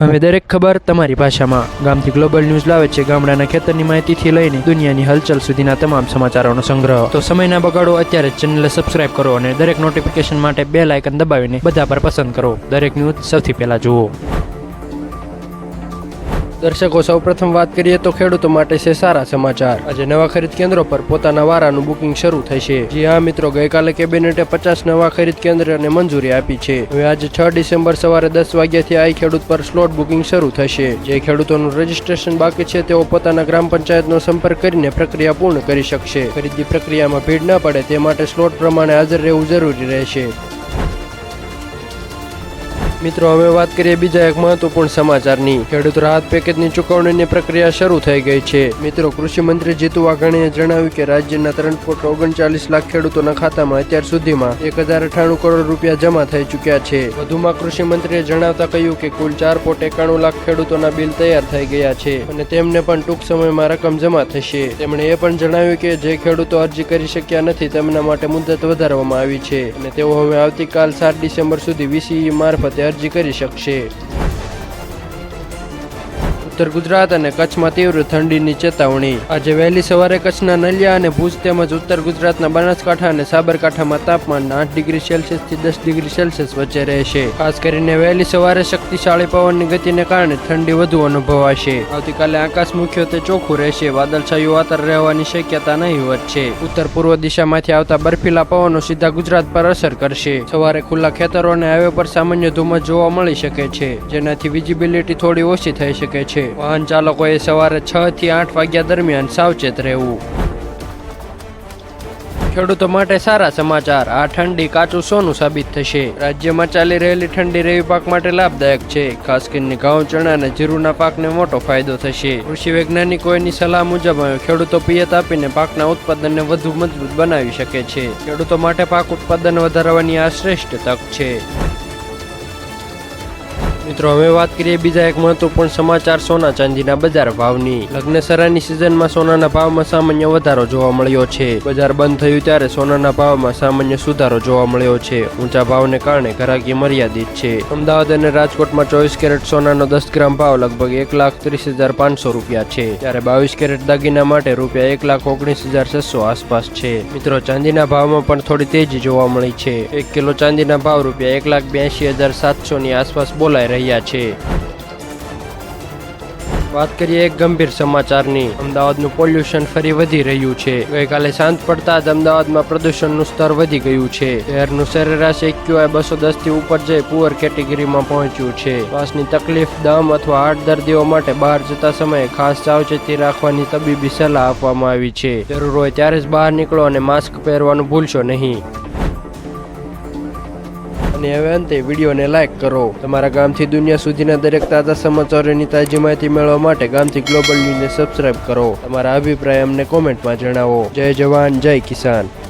હવે દરેક ખબર તમારી ભાષામાં. ગામથી ગ્લોબલ ન્યૂઝ લાવે છે ગામડાના ખેતરની માહિતીથી લઈને દુનિયાની હલચલ સુધીના તમામ સમાચારોનો સંગ્રહ. તો સમયના બગાડો, અત્યારે ચેનલ સબસ્ક્રાઇબ કરો અને દરેક નોટિફિકેશન માટે બે લાયકન દબાવીને બધા પર પસંદ કરો. દરેક ન્યૂઝ સૌથી પહેલા જુઓ. દર્શકો, સૌપ્રથમ વાત કરીએ તો ખેડૂતો માટે છે સારા સમાચાર. આજે નવા ખરીદ કેન્દ્રો પર પોતાના વારાનું બુકિંગ શરૂ થશે જી હા મિત્રો, ગઈકાલે કેબિનેટે પચાસ નવા ખરીદ કેન્દ્રને મંજૂરી આપી છે. હવે આજે છ ડિસેમ્બર સવારે દસ વાગ્યાથી આ ખેડૂત પર સ્લોટ બુકિંગ શરૂ થશે. જે ખેડૂતોનું રજીસ્ટ્રેશન બાકી છે, તેઓ પોતાના ગ્રામ પંચાયતનો સંપર્ક કરીને પ્રક્રિયા પૂર્ણ કરી શકશે. ખરીદી પ્રક્રિયામાં ભીડ ન પડે, તે માટે સ્લોટ પ્રમાણે હાજર રહેવું જરૂરી રહેશે. મિત્રો, હવે વાત કરીએ બીજા એક મહત્વપૂર્ણ સમાચારની. ખેડૂત રાહત પેકેજની ચુકવણીની પ્રક્રિયા શરૂ થઈ ગઈ છે. મિત્રો, કૃષિ મંત્રી જીતુ વાઘાણીએ જણાવ્યું કે રાજ્યના ત્રણ પોઈન્ટ ઓગણચાલીસ લાખ ખેડૂતોના ખાતામાં અત્યાર સુધીમાં એક હજાર અઠાણું કરોડ રૂપિયા જમા થઈ ચૂક્યા છે. વધુમાં કૃષિ મંત્રીએ જણાવતા કહ્યું કે કુલ ચાર પોઈન્ટ એકાણું લાખ ખેડૂતોના બિલ તૈયાર થઈ ગયા છે અને તેમને પણ ટૂંક સમયમાં રકમ જમા થશે. તેમણે એ પણ જણાવ્યું કે જે ખેડૂતો અરજી કરી શક્યા નથી તેમના માટે મુદત વધારવામાં આવી છે અને તેઓ હવે આવતીકાલ સાત ડિસેમ્બર સુધી વીસીઈ મારફતે અરજી કરી શકશે. ઉત્તર ગુજરાત અને કચ્છમાં તીવ્ર ઠંડીની ચેતવણી. આજે વહેલી સવારે કચ્છના નલિયા અને ભુજ તેમજ ઉત્તર ગુજરાતના બનાસકાંઠા અને સાબરકાંઠામાં તાપમાન આઠ ડિગ્રી સેલ્સિયસથી દસ ડિગ્રી સેલ્સિયસ વચ્ચે રહેશે. ખાસ કરીને વહેલી સવારે શક્તિશાળી પવનની ગતિને કારણે ઠંડી વધુ અનુભવાશે. આવતીકાલે આકાશ મુખ્યત્વે ચોખ્ખું રહેશે. વાદળછાયું વાતાવરણ રહેવાની શક્યતા નહીવત છે. ઉત્તર પૂર્વ દિશામાંથી આવતા બર્ફીલા પવનો સીધા ગુજરાત પર અસર કરશે. સવારે ખુલ્લા ખેતરો અને હાઈવે પર સામાન્ય ધુમ્મસ જોવા મળી શકે છે, જેનાથી વિઝિબિલિટી થોડી ઓછી થઈ શકે છે. વાહન ચાલકોએ સવારે છ થી આઠ વાગ્યા દરમિયાન સાવચેત રહેવું. ખેડૂતો માટે સારા સમાચાર. આ ઠંડી કાચું સોનું સાબિત થશે. રાજ્યમાં ચાલી રહેલી ઠંડી રેવી પાક માટે લાભદાયક છે. ખાસ કરીને ઘઉં, ચણા અને જીરુના પાકને મોટો ફાયદો થશે. કૃષિ વૈજ્ઞાનિકોની સલાહ મુજબ, ખેડૂતો પિયત આપીને પાકના ઉત્પાદનને વધુ મજબૂત બનાવી શકે છે. ખેડૂતો માટે પાક ઉત્પાદન વધારવાની આ શ્રેષ્ઠ તક છે. મિત્રો, હવે વાત કરીએ બીજા એક મહત્વપૂર્ણ સમાચાર સોના ચાંદીના બજાર ભાવની. લગ્નસરાની સિઝનમાં સોનાના ભાવમાં સામાન્ય વધારો જોવા મળ્યો છે. બજાર બંધ થયું ત્યારે સોનાના ભાવમાં સામાન્ય સુધારો જોવા મળ્યો છે. ઊંચા ભાવને કારણે ઘરાકી મર્યાદિત છે. અમદાવાદ અને રાજકોટમાં ચોવીસ કેરેટ સોનાનો દસ ગ્રામ ભાવ લગભગ એક લાખ ત્રીસ હજાર પાંચસો રૂપિયા છે. જ્યારે બાવીસ કેરેટ દાગીના માટે રૂપિયા એક લાખ ઓગણીસ હજાર છસો આસપાસ છે. મિત્રો, ચાંદીના ભાવમાં પણ થોડી તેજી જોવા મળી છે. એક કિલો ચાંદીના ભાવ રૂપિયા એક લાખ બ્યાસી હજાર સાતસો ની આસપાસ બોલાઈ રહ્યા છે. વાત કરીએ એક ગંભીર સમાચારની. અમદાવાદનું પોલ્યુશન ફરી વધી રહ્યું છે. ગઈકાલે શાંત પડતા જ અમદાવાદમાં પ્રદૂષણનું સ્તર વધી ગયું છે. શહેરનું સરેરાશ એક્યુઆઈ બસો દસથી ઉપર જઈ પુઅર કેટેગરીમાં પહોંચ્યું છે. શ્વાસની તકલીફ, દમ અથવા હાર્ટ દર્દીઓ માટે બહાર જતા સમયે ખાસ સાવચેતી રાખવાની તબીબી સલાહ આપવામાં આવી છે. જરૂર હોય ત્યારે જ બહાર નીકળો અને માસ્ક પહેરવાનું ભૂલશો નહીં. અને હવે અંતે વિડીયોને લાઇક કરો. તમારા ગામથી દુનિયા સુધીના દરેક તાજા સમાચારોની તાજી માહિતી મેળવવા માટે ગામથી ગ્લોબલ ન્યૂઝને સબસ્ક્રાઇબ કરો. તમારા અભિપ્રાય અમને કોમેન્ટમાં જણાવો. જય જવાન, જય કિસાન.